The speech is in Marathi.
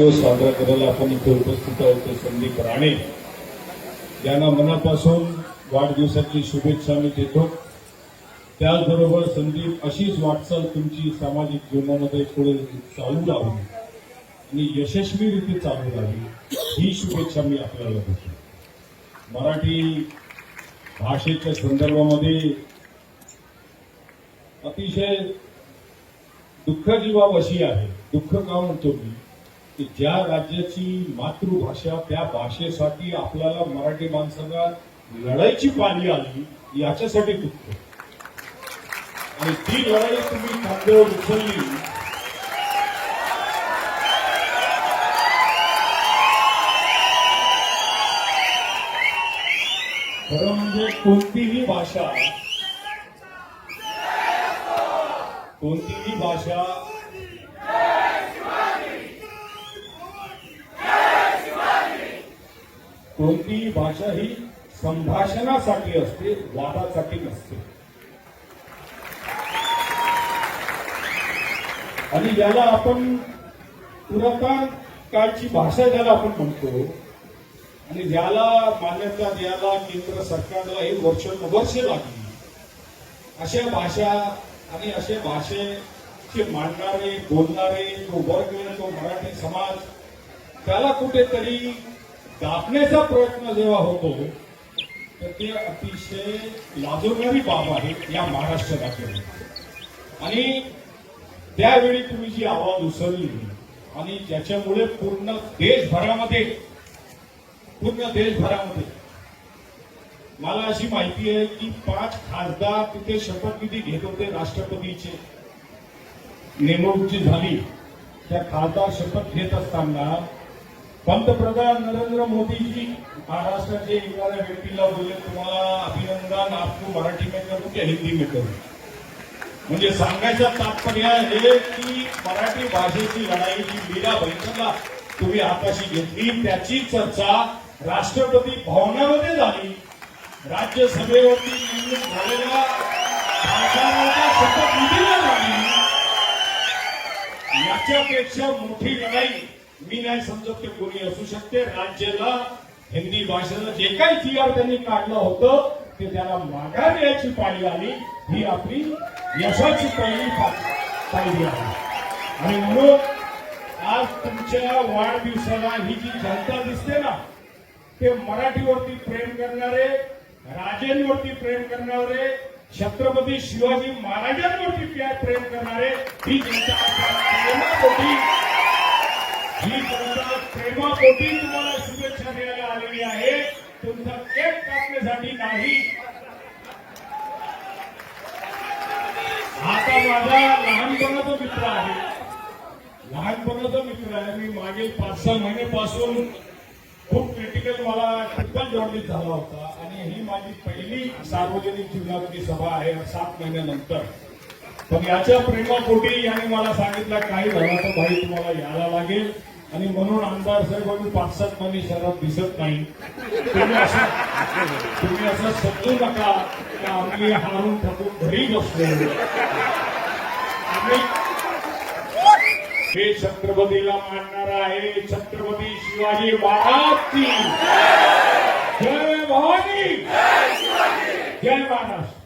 दिवस साजरा करायला आपण इथे उपस्थित आहोत संदीप राणे. यांना मनापासून वाढदिवसाची शुभेच्छा मी देतो. त्याचबरोबर संदीप अशीच वाटचाल तुमची सामाजिक जीवनामध्ये पुढे चालू राहावी आणि यशस्वीरित्या चालू राहावी ही शुभेच्छा मी आपल्याला देतो. मराठी भाषेच्या संदर्भामध्ये अतिशय दुःखाची बाब अशी आहे. दुःख का म्हणतो मी? की ज्या राज्याची मातृभाषा त्या भाषेसाठी आपल्याला मराठी माणसांना लढायची पाणी आली याच्यासाठी दुःख आणि ती लढाई तुम्ही खांद्यावर उचलली. खरं म्हणजे कोणतीही भाषा कोणतीही भाषा कोणतीही भाषा ही संभाषणासाठी असते वादासाठी नसते. आणि ज्याला आपण पुरातन काळची भाषा ज्याला आपण म्हणतो आणि ज्याला मान्यता द्यायला केंद्र सरकारला हे वर्ष वर्ष लागली. अशा भाषा आणि अशा भाषेचे मांडणारे बोलणारे तो वर्ग तो मराठी समाज त्याला कुठेतरी दाखण्याचा प्रयत्न जेव्हा होतो तर ते अतिशय लाजवणारी बाब आहे या महाराष्ट्र राज्यात आणि त्यावेळी तुम्ही जी आवाज उसळली आणि ज्याच्यामुळे पूर्ण देशभरामध्ये पूर्ण देशभरामध्ये मला अशी माहिती आहे की पाच खासदार तिथे शपथविधी घेत होते राष्ट्रपतीचे. नेमणूक जी झाली. त्या खासदार शपथ घेत असताना पंतप्रधान नरेंद्र मोदीजी महाराष्ट्राचे येणाऱ्या व्यक्तीला बोलले तुम्हाला अभिनंदन आपको मराठी में करू की हिंदी में करू? म्हणजे सांगायचं तात्पर्य हे की मराठी भाषेची लढाई जी मीरा बैठकला तुम्ही हाताशी घेतली. त्याची चर्चा राष्ट्रपती भवनामध्ये झाली. राज्यसभेवरती नेमणूक झालेल्या शपथविधीला झाली याच्यापेक्षा मोठी लढाई मी नाही समजत ते कोणी असू शकते. राज्याला हिंदी भाषेला जे काही जीआर त्यांनी काढलं होतं ते त्याला माघार याची पाळी आली. ही आपली यशाची पहिली पायरी आहे. आणि म्हणून आज तुमच्या वाढदिवसाला ही जी जनता दिसते ना ते मराठीवरती प्रेम करणारे राजेंवरती प्रेम करणारे छत्रपती शिवाजी महाराजांवरती प्रेम करणारे ही जनता होती ही जनता प्रेमापोटी तुम्हाला शुभेच्छा द्यायला आलेली आहे तुमचं केक कापण्यासाठी नाही. आता माझा लहानपणाचा मित्र आहे. लहानपणाचा मित्र आहे. मी मागील पाच सहा महिन्यापासून खूप क्रिटिकल मला ट्रिपल जॉन्डिस झाला होता. आणि ही माझी पहिली सार्वजनिक जीवनातली सभा आहे सात महिन्यानंतर. पण याच्या प्रेमापोटी याने मला सांगितलं काही झाला तर भाई तुम्हाला यायला लागेल आणि म्हणून आमदार साहेब आम्ही पाच सात महिने शहरात दिसत नाही. तुम्ही असं तुम्ही असं समजू नका की आम्ही हारून थकून घरी बसलो? आम्ही हे छत्रपतीला मानणार आहे छत्रपती शिवाजी महाराज जय भवानी. जय महाराष्ट्र.